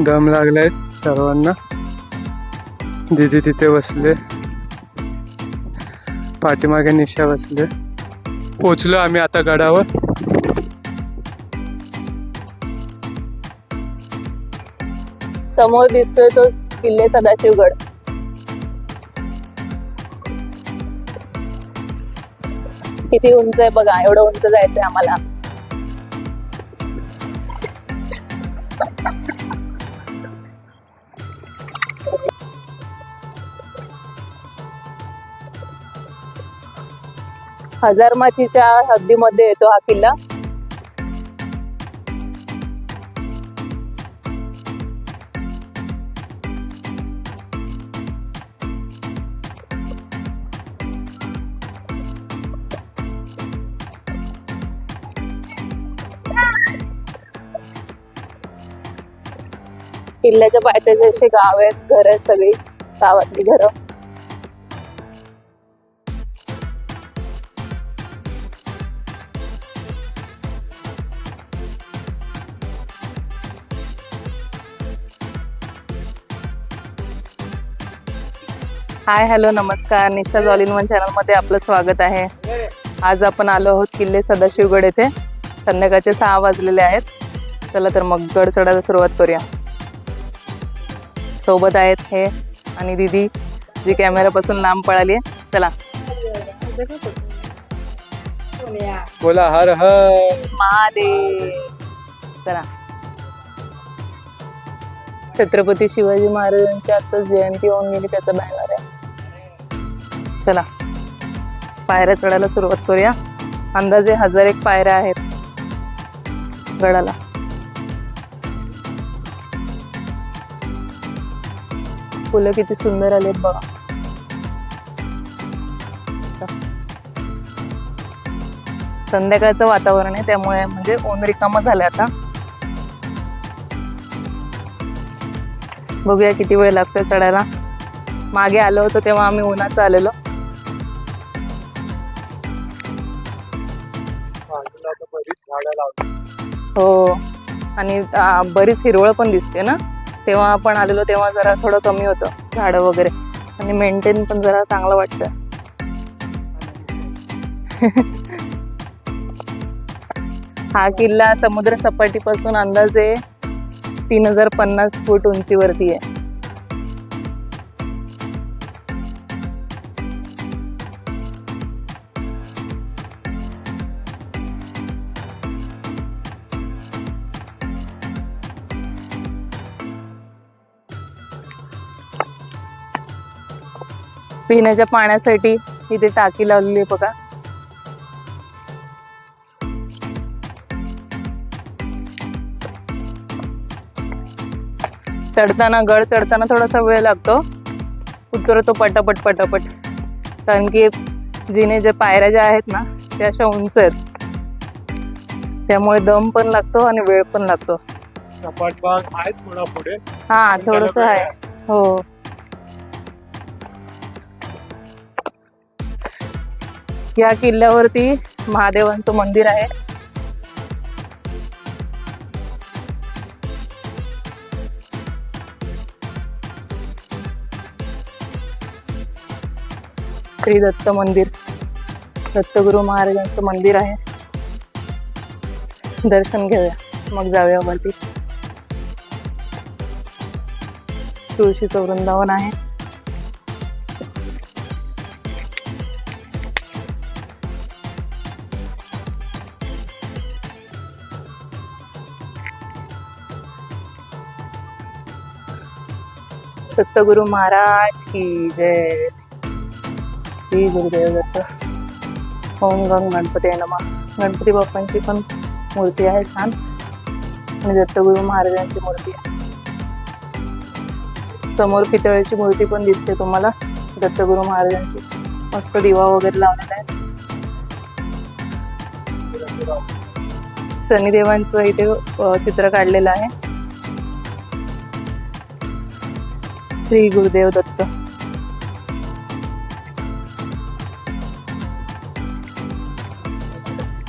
दम लागलाय सर्वांना. दीदी तिथे बसले. पाठीमागे निशा बसले. पोचलो आम्ही आता गडावर. समोर दिसतोय तो किल्ले सदाशिवगड. किती उंच आहे बघा एवढं उंच जायचंय आम्हाला. हजारमाचीच्या हद्दीमध्ये येतो हा किल्ला. किल्ल्याच्या पायथ्याचे असे गाव आहेत घर आहेत सगळी. गावातली घरं. हाय हॅलो नमस्कार. निष्ठा ऑल इन वन चॅनलमध्ये आपलं स्वागत आहे. आज आपण आलो आहोत किल्ले सदाशिवगड येथे. संध्याकाळचे सहा वाजलेले आहेत. चला तर मग गड चढायला सुरुवात करूया. सोबत आहेत हे आणि दीदी जी कॅमेरापासून लांब पळाली आहे चला. बोला हर हर. महादेव. चला. छत्रपती शिवाजी महाराजांची आताच जयंती होऊन गेली त्याचा बॅनर आहे. चला. पायऱ्या चढायला सुरुवात करूया. अंदाजे हजार एक पायऱ्या आहेत. गडाला. फुलं किती सुंदर आलेत बघा. संध्याकाळचं वातावरण आहे त्यामुळे म्हणजे ऊन रिकामं झालं आता. बघूया किती वेळ लागतोय चढायला. मागे आलो होतो तेव्हा आम्ही उन्हाचं आलेलो झाडं हो. आणि बरीच हिरवळ पण दिसते ना? तेव्हा आपण आलेलो तेव्हा जरा थोडं कमी होतं झाडं वगैरे. आणि मेंटेन पण जरा चांगलं वाटतं. हा किल्ला समुद्र सपाटीपासून अंदाजे तीन हजार पन्नास फूट उंचीवरती आहे. पिण्याच्या पाण्यासाठी इथे टाकी लावलेली आहे बघा. चढताना गड चढताना थोडासा वेळ लागतो. उतरतो पटापट पटापट. कारण की जिने ज्या पायऱ्या ज्या आहेत ना त्या अशा उंच आहेत. त्यामुळे दम पण लागतो आणि वेळ पण लागतो. हा थोडस आहे. हो. या किल्ल्यावरती महादेवांचं मंदिर आहे. श्री दत्त मंदिर. दत्तगुरु महाराजांचं मंदिर आहे. दर्शन घेऊया. मग जाऊया वरती. तुळशीचं वृंदावन आहे. दत्तगुरु महाराज की जय। श्री गुरुदेव दत्त ओम गंग गणपती आहे नमा। गणपती बाप्पांची पण मूर्ती आहे छान. आणि दत्तगुरु महाराजांची मूर्ती आहे. समोर पितळेची मूर्ती पण दिसते तुम्हाला दत्तगुरु महाराजांची. मस्त दिवा वगैरे लावलेला आहे. शनिदेवांचं इथे चित्र काढलेलं आहे. श्री गुरुदेव दत्त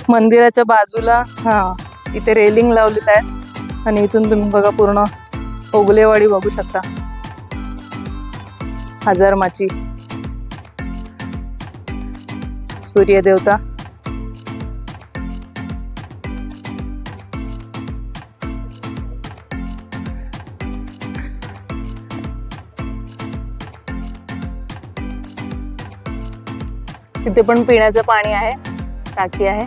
मंदिराच्या बाजूला हा इथे रेलिंग लावलेलं आहे आणि इथून तुम्ही बघा पूर्ण ओगलेवाडी बघू शकता हजारमाची सूर्यदेवता इथे पण पिण्याचं पाणी आहे टाकी आहे.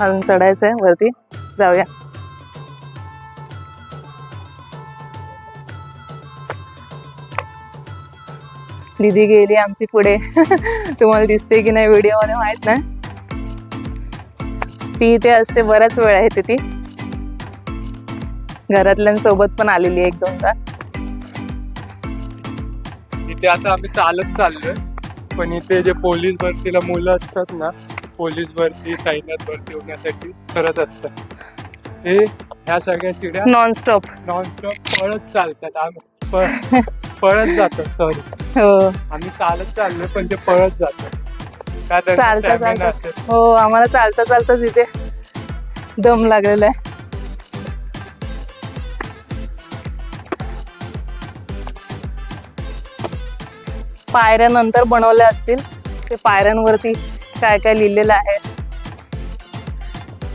अजून चढायचंय वरती जाऊया. दिदी गेली आमची पुढे. तुम्हाला दिसते की नाही व्हिडिओमध्ये माहीत नाही. ती इथे असते बराच वेळ आहे ती. घरातल्यांसोबत पण आलेली आहे एक दोनदा. इथे आता आम्ही चालत चाललोय. पण इथे जे पोलीस भरतीला मुलं असतात ना पोलीस भरती सैन्यात भरती होण्यासाठी करत असतात. हे ह्या सगळ्या शिड्या नॉनस्टॉप नॉनस्टॉप पळत चालतात आम्ही. पळत जातात सॉरी हो. आम्ही चालत चाललोय पण ते पळत जातात. का त्यांचा चालता stamina चालता असेल. हो आम्हाला चालता चालताच इथे दम लागलेला आहे. पायऱ्या नंतर बनवल्या असतील. ते पायऱ्यांवरती काय काय लिहिलेलं आहे.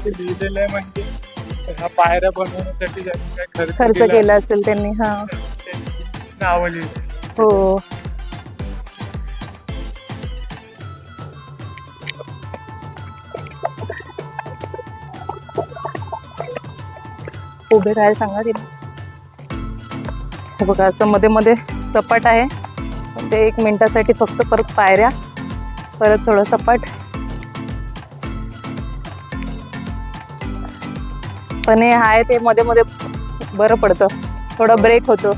लिहिलेलं आहे म्हणजे पायऱ्या बनवण्यासाठी काय खर्च खर्च केला असेल त्यांनी हा. नावं लिहिली. हो. उभे राहायला सांगा तिला. बघा असं मध्ये मध्ये सपाट आहे. ते एक मिनटासाठी फक्त परत पायऱ्या परत थोडं सपाट. पण हे आहे ते मध्ये मध्ये बरं पडतं. थोडं ब्रेक होतो.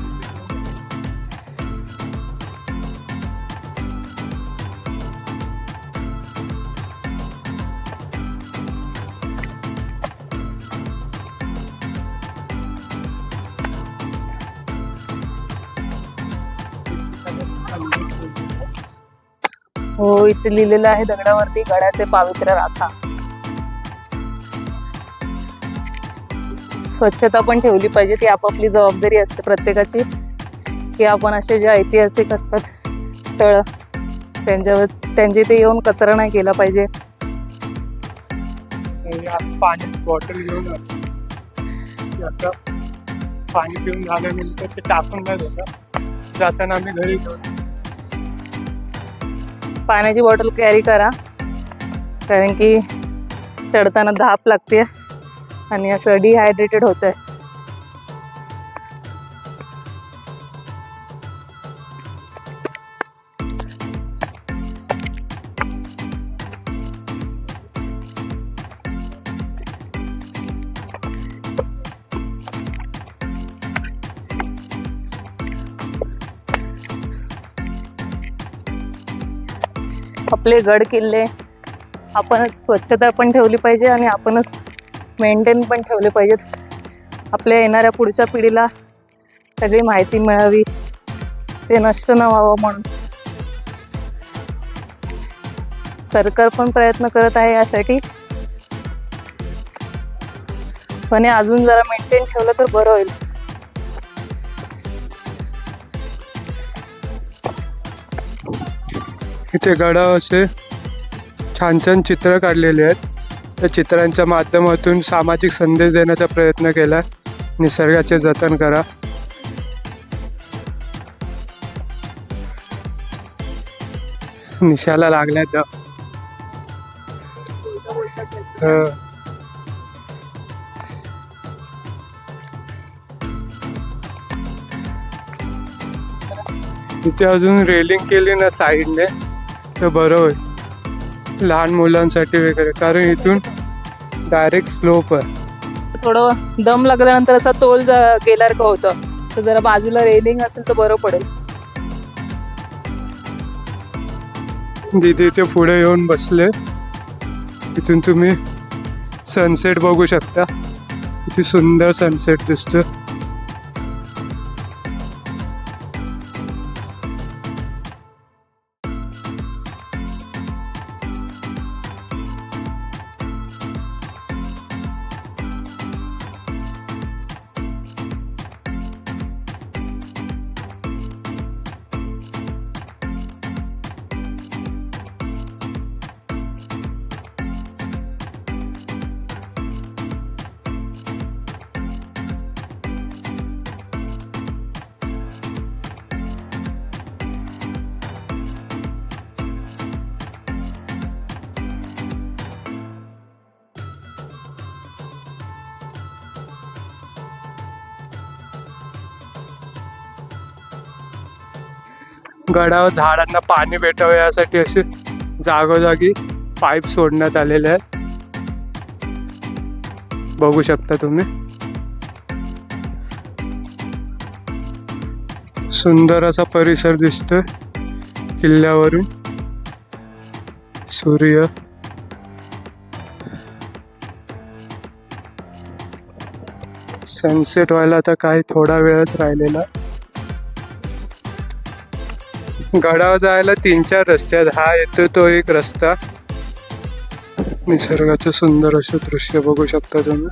इथे लिहिलेलं आहे दगडावरती गडाचे पावित्र्य राखा. स्वच्छता पण ठेवली पाहिजे ती आपापली जबाबदारी असते प्रत्येकाची की आपण असे जे ऐतिहासिक असतात स्थळ त्यांच्यावर त्यांच्या इथे येऊन कचरा नाही केला पाहिजे. पाणी बॉटल घेऊन पाणी पिऊन झाल्यानंतर ते टाकून नाही देतात जाताना आम्ही घरी घेऊन पाण्याची बॉटल कॅरी करा. कारण की चढताना धाप लागते आणि असं डिहायड्रेटेड होतं आहे आपले गड किल्ले आपणच स्वच्छता पण ठेवली पाहिजे आणि आपणच मेंटेन पण ठेवले पाहिजेत. आपल्या येणाऱ्या पुढच्या पिढीला सगळी माहिती मिळावी. ते नष्ट न व्हावं म्हणून. सरकार पण प्रयत्न करत आहे यासाठी. पण हे अजून जरा मेंटेन ठेवलं तर बरं होईल. इथे गड असे छान छान चित्र काढलेले आहेत. त्या चित्रांच्या माध्यमातून सामाजिक संदेश देण्याचा प्रयत्न केला. निसर्गाचे जतन करा. निशाला लागल्या द. इथे अजून रेलिंग केली ना साईडने तर बरं होईल. लहान मुलांसाठी वगैरे कारण इथून डायरेक्ट स्लोप आहे थोडं दम लागल्यानंतर असा तोल गेल्यासारखं होतं. तर जरा बाजूला रेलिंग असेल तर बरं पडेल. दीदी इथे पुढे येऊन बसले. इथून तुम्ही सनसेट बघू शकता. किती सुंदर सनसेट दिसतो गडावर झाडांना पाणी भेटावं यासाठी असे जागोजागी पाईप सोडण्यात आलेले आहेत. बघू शकता तुम्ही. सुंदर असा परिसर दिसतोय. किल्ल्यावरून सूर्य. सनसेट व्हायला आता काही थोडा वेळच राहिलेला. गडावर जायला तीन चार रस्ते आहेत. हा येतो तो एक रस्ता. निसर्गाचं सुंदर असं दृश्य बघू शकता तुम्ही.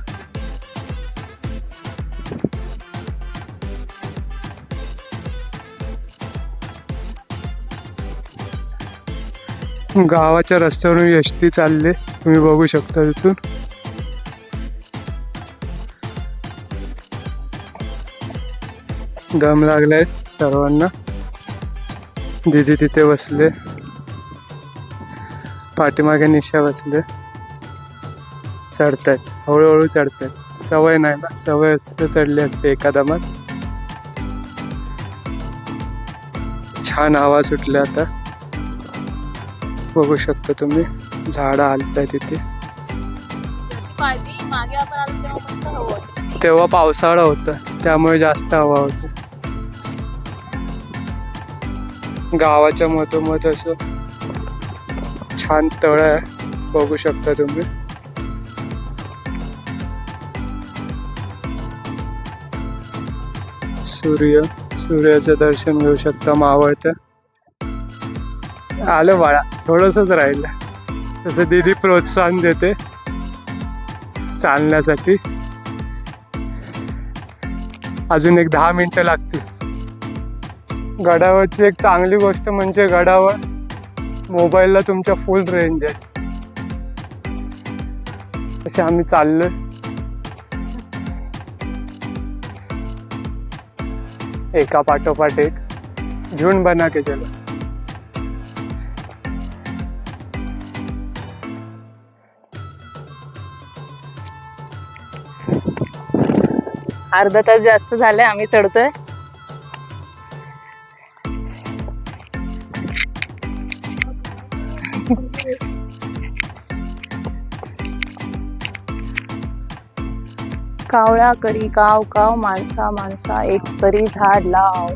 गावाच्या रस्त्यावरून एस टी चालले. तुम्ही बघू शकता तिथून. दम लागलाय सर्वांना. दीदी तिथे बसले. पाठीमागे निशा बसले. चढतायत. हळूहळू चढतायत. सवय नाही ना? सवय असते तर चढली असते एका दमात छान हवा सुटल्या आता. बघू शकता तुम्ही. झाडं आलताय तिथे. मागे. तेव्हा पावसाळा होता. त्यामुळे जास्त हवा होती. गावाच्या मधोमध असं छान तळ आहे. बघू शकता तुम्ही. सूर्य सूर्याचं दर्शन घेऊ शकता मावळतं आलं बाळा थोडंसंच राहिलं. तसं दीदी प्रोत्साहन देते. चालण्यासाठी. अजून एक दहा मिनिटं लागतील. गडावरची एक चांगली गोष्ट म्हणजे गडावर मोबाईलला तुमच्या फुल रेंज आहे. असे आम्ही चाललोय. एका पाठोपाठ एक. झुंड बना के चलो. अर्धा तास जास्त झाले आम्ही चढतोय. कावळा करी काव काव माणसा माणसा एक तरी झाड लाव.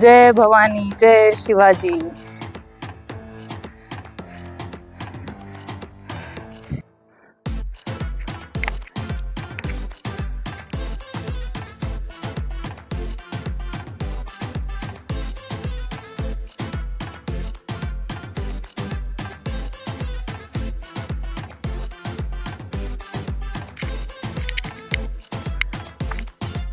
जय भवानी जय शिवाजी.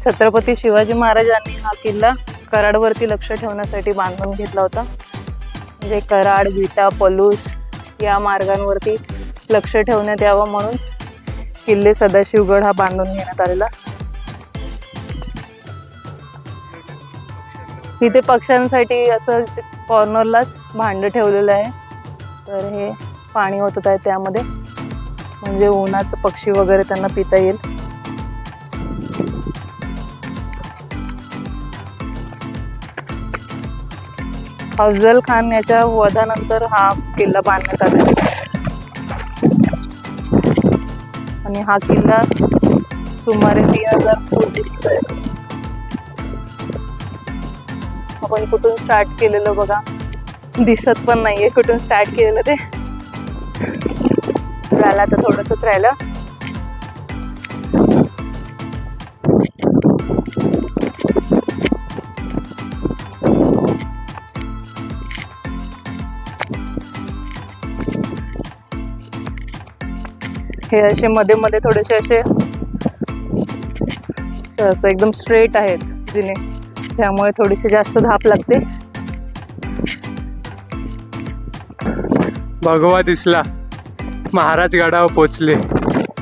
छत्रपती शिवाजी महाराजांनी हा किल्ला कराडवरती लक्ष ठेवण्यासाठी बांधून घेतला होता. म्हणजे कराड विटा पलूस या मार्गांवरती लक्ष ठेवण्यात यावं म्हणून किल्ले सदाशिवगड हा बांधून घेण्यात आलेला. इथे पक्ष्यांसाठी असं कॉर्नरलाच भांडं ठेवलेलं आहे. तर हे पाणी होत आहे त्यामध्ये. म्हणजे उन्हाचं पक्षी वगैरे त्यांना पिता येईल. अफजल खान याच्या वधानंतर हा किल्ला बांधण्यात आला. आणि हा किल्ला सुमारे तीन हजार फूट आपण कुठून स्टार्ट केलेलं बघा. दिसत पण नाहीये कुठून स्टार्ट केलेलं ते. झालं आता थोडंसंच राहिलं. हे असे मध्ये मध्ये थोडेसे असे असं एकदम स्ट्रेट आहेत जिने. त्यामुळे थोडीशी जास्त धाप लागते. भगवा दिसला. महाराज गडावर पोचले.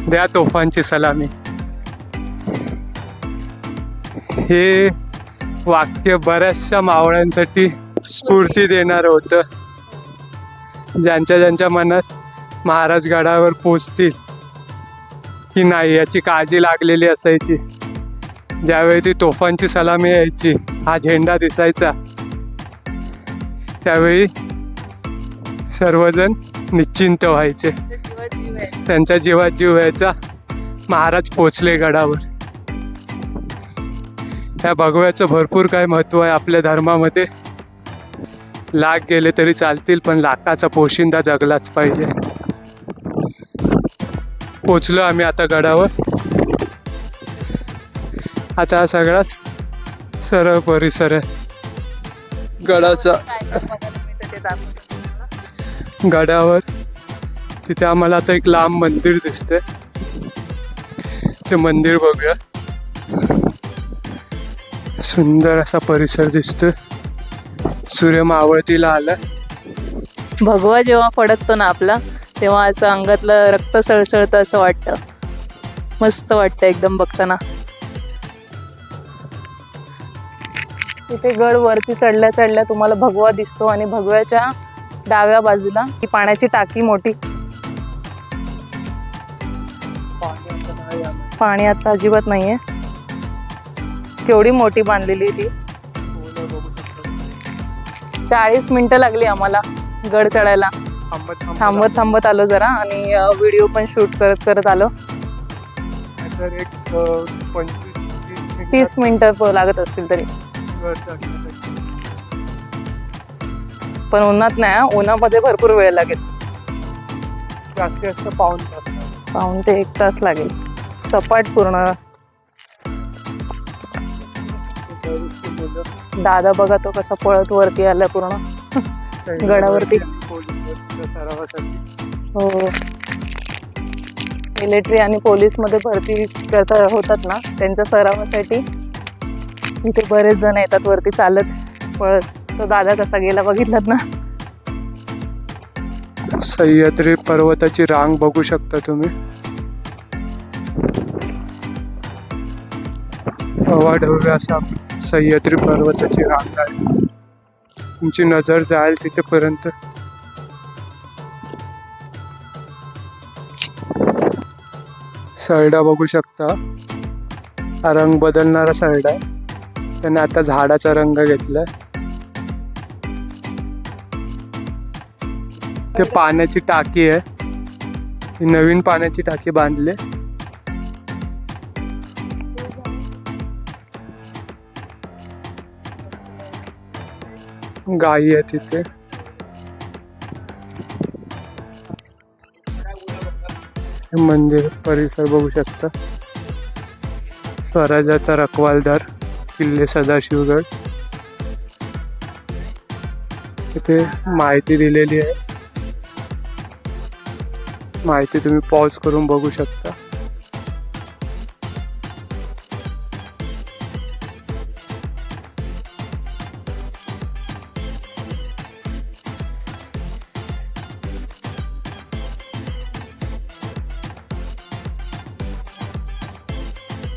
द्या तोफांची सलामी. हे वाक्य बऱ्याचशा मावळ्यांसाठी स्फूर्ती देणारं होतं. ज्यांच्या ज्यांच्या मनात महाराज गडावर पोचतील. की नाही याची काळजी लागलेली असायची. ज्यावेळी ती तोफांची सलामी यायची हा झेंडा दिसायचा. त्यावेळी सर्वजण निश्चिंत व्हायचे. त्यांच्या जीवात जीव व्हायचा. महाराज पोचले गडावर. त्या भगव्याचं भरपूर काय महत्त्व आहे आपल्या धर्मामध्ये. लाख गेले तरी चालतील पण लाखाचा पोशिंदा जगलाच पाहिजे. पोचलो आम्ही आता गडावर. आता हा सगळा सरळ परिसर आहे. गडाचा गडावर तिथे आम्हाला आता एक लांब मंदिर दिसते ते मंदिर बघूया. सुंदर असा परिसर दिसतोय. सूर्य मावळतीला आला भगवा जेव्हा पडतो ना आपला तेव्हा असं अंगातलं रक्त सळसळतं असं वाटतं. मस्त वाटतं एकदम बघताना. तिथे गड वरती चढल्या चढल्या तुम्हाला भगवा दिसतो आणि भगव्याच्या डाव्या बाजूला ही पाण्याची टाकी मोठी. पाणी आता अजिबात नाहीये. केवढी मोठी बांधलेली ती. चाळीस मिनिटं लागली आम्हाला गड चढायला. थांबत थांबत आलो जरा आणि व्हिडिओ पण शूट करत करत आलो. तीस मिनिटं लागत असतील तरी. पण उन्हात नाही. उन्हामध्ये भरपूर वेळ लागेल. जास्तीत जास्त पाऊन तास पाऊन ते एक तास लागेल. सपाट पूर्ण. दादा बघा तो कसा पळत वरती आला पूर्ण. गडावरती. सरावासाठी हो. मिलिटरी आणि पोलीसमध्ये भरती करता होतात ना त्यांच्या सरावासाठी इथे बरेच जण येतात वरती चालत. पळत तो दादा कसा गेला बघितलात ना? सह्याद्री पर्वताची रांग बघू शकता तुम्ही. अवाढव्य असा सह्याद्री पर्वताची रांग आहे. तुमची नजर जाईल तिथेपर्यंत. सरडा बघू शकता. हा रंग बदलणारा सरडा आहे त्याने आता झाडाचा रंग घेतलाय. ते पाण्याची टाकी आहे. ही नवीन पाण्याची टाकी बांधली. गायी आहे तिथे. मंदिर परिसर बघू शकता. स्वराज्याचा रखवालदार किल्ले सदाशिवगड. इथे माहिती दिलेली आहे. माहिती तुम्ही पॉज करून बघू शकता.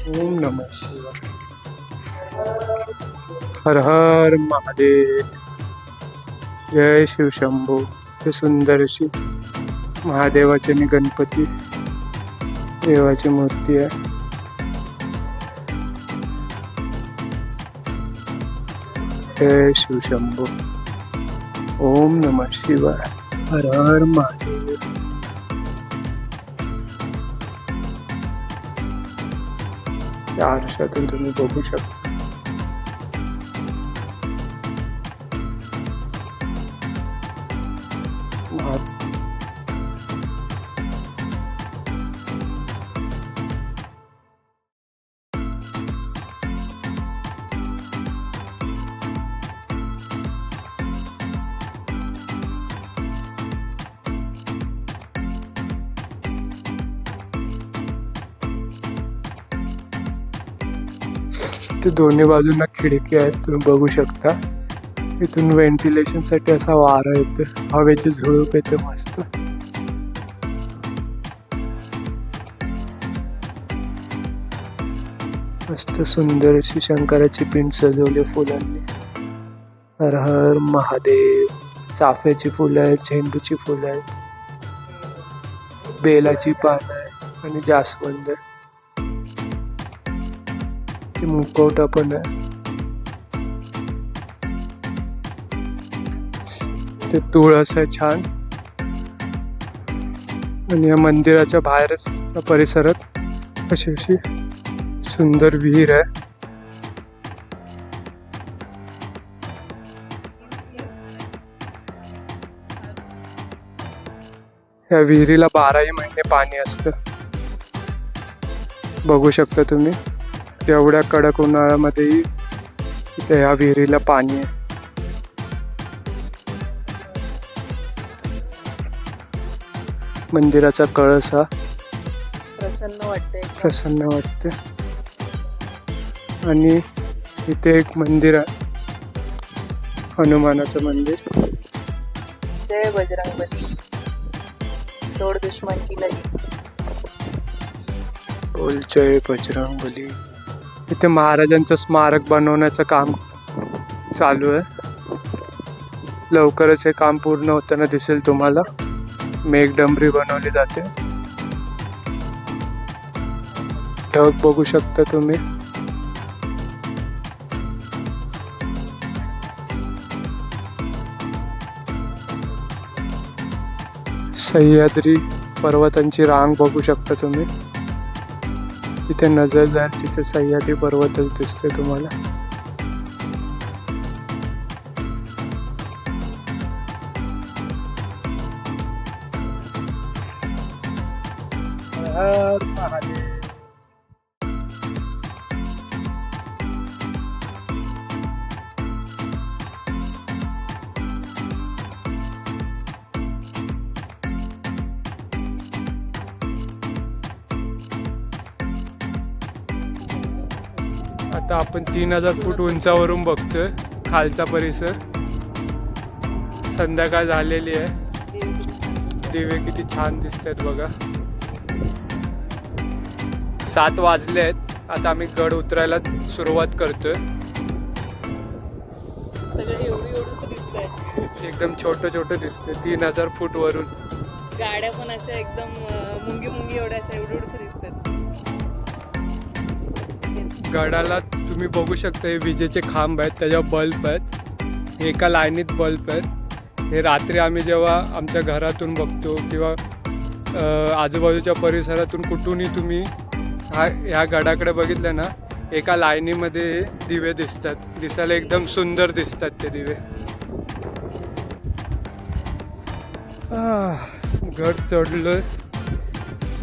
ओम नम शिवाय। हर हर महादेव। जय शिवशंभू हे सुंदर अशी महादेवाचे आणि गणपती। देवाची मूर्ती आहे। जय शिवशंभू ओम नमः शिवाय। हर हर महादेव। या आरशातून तुम्ही बघू शकता. दोन्ही बाजूंना खिडकी आहेत तुम्ही बघू शकता. इथून व्हेंटिलेशनसाठी असा वारा येतो हवेची झुळूप येते मस्त. मस्त सुंदर अशी शंकराची पिंड सजवली फुलांनी. हर हर महादेव. चाफ्याची फुलं आहेत झेंडूची फुलं आहेत. बेलाची पानं आहे आणि जास्वंद आहे. ते मुखवटा पण आहे. ते तुळस आहे छान. आणि या मंदिराच्या बाहेरच परिसरात अशी अशी सुंदर विहीर आहे. या विहिरीला बाराही महिने पाणी असतं. बघू शकता तुम्ही. एवढ्या कडक उन्हाळ्यामध्येही इथे ह्या विहिरीला पाणी आहे. मंदिराचा कळस हा प्रसन्न वाटते प्रसन्न वाटते आणि इथे एक मंदिर आहे. हनुमानाचं मंदिर. जय बजरंग बली तोड दुश्मन की नाही? बोल जय बजरंग बली इथे महाराजांचं स्मारक बनवण्याचं काम चालू आहे. लवकरच हे काम पूर्ण होताना दिसेल तुम्हाला. मेघडंबरी बनवली जाते. ढग बघू शकता तुम्ही. सह्याद्री पर्वतांची रांग बघू शकता तुम्ही. तिथे नजर तिथे सह्याद्री पर्वतच दिसतोय तुम्हाला. आपण तीन हजार फूट उंचावरून बघतोय खालचा परिसर. संध्याकाळ झालेली आहे. दिवे किती छान दिसत आहेत बघा. सात वाजले आहेत. आता आम्ही गड उतरायला सुरुवात करतोय. एकदम छोटं छोटं दिसतंय. तीन हजार फूट वरून. गाड्या पण अशा एकदम मुंगी मुंगी एवढ्या अशा दिसतात. गडाला तुम्ही बघू शकता हे विजेचे खांब आहेत त्याच्यावर बल्ब आहेत. हे एका लाईनीत बल्ब आहेत. हे रात्री आम्ही जेव्हा आमच्या घरातून बघतो किंवा आजूबाजूच्या परिसरातून कुठूनही तुम्ही हा ह्या गडाकडे बघितलं ना एका लाईनीमध्ये दिवे दिसतात. दिसायला एकदम सुंदर दिसतात ते दिवे. गड चढलो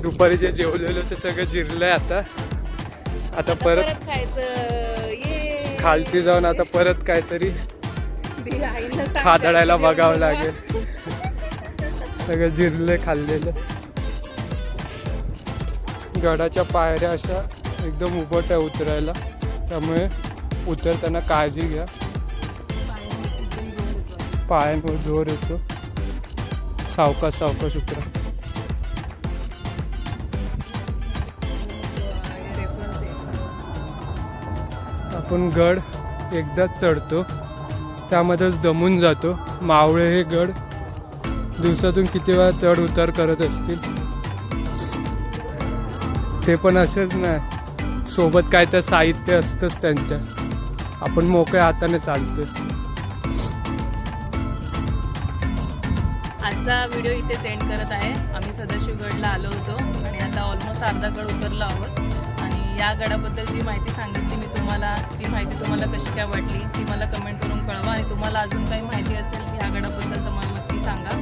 दुपारी जे जेवलेलं ते सगळं जिरलं आहे आता. आता परत परत खायचं. ये खालती जाऊन आता परत काहीतरी दी आईला सांग खादडायला जेवण बघावं. लागेल. सगळं जिरले खाल्लेलं. गडाच्या पायऱ्या अशा एकदम उभट आहे उतरायला. त्यामुळे उतरताना काळजी घ्या. पायांवर जोर येतो. सावकाश सावकाश उतरा. आपण गड एकदाच चढतो त्यामध्येच दमून जातो. मावळे हे गड दिवसातून किती वेळा चढ उतार करत असतील? ते पण असेच नाही सोबत काय तर साहित्य असतंच त्यांच्या. आपण मोकळ्या हाताने चालतो आजचा व्हिडिओ इथे सेंड करत आहे. आम्ही सदाशिवगडला आलो होतो आणि आता ऑलमोस्ट अर्धा गड उतरलो आहोत. आणि या गडाबद्दल जी माहिती सांगितली तुम्हाला ती माहिती तुम्हाला कशी काय वाटली ती मला कमेंट करून कळवा. आणि तुम्हाला अजून काही माहिती असेल ह्या गडाबद्दल तर मला नक्की सांगा.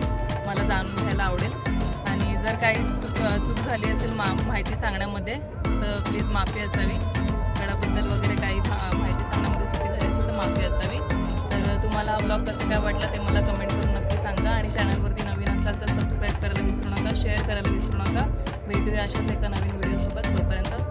मला जाणून घ्यायला आवडेल. आणि जर काही चूक चूक झाली असेल मा माहिती सांगण्यामध्ये तर प्लीज माफी असावी. गडाबद्दल वगैरे काही मा- माहिती सांगण्यामध्ये चुकी झाली असेल तर माफी असावी. तर तुम्हाला हा ब्लॉग कसं काय वाटला ते मला कमेंट करून नक्की सांगा. आणि चॅनलवरती नवीन असाल तर सबस्क्राईब करायला विसरू नका शेअर करायला विसरू नका. भेटूया अशाच एका नवीन व्हिडिओसोबत तोपर्यंत